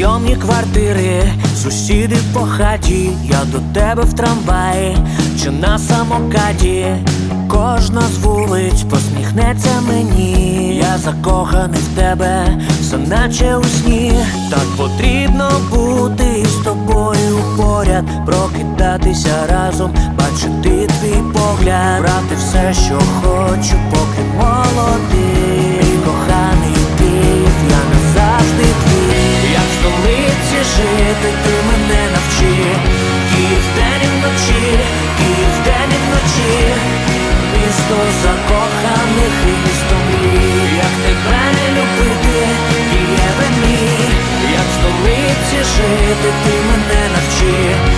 Зйомні квартири, сусіди по хаті, я до тебе в трамваї чи на самокаті. Кожна з вулиць посміхнеться мені. Я закоханий в тебе, все наче у сні. Так потрібно бути з тобою поряд, прокидатися разом, бачити твій погляд, брати все, що хочу, поки жити, ти мене навчи, Київ день і вночі, Київ день і вночі, місто закоханих і місто мрій як тебе не любити, Києве мій, як столиці жити, ти мене навчи.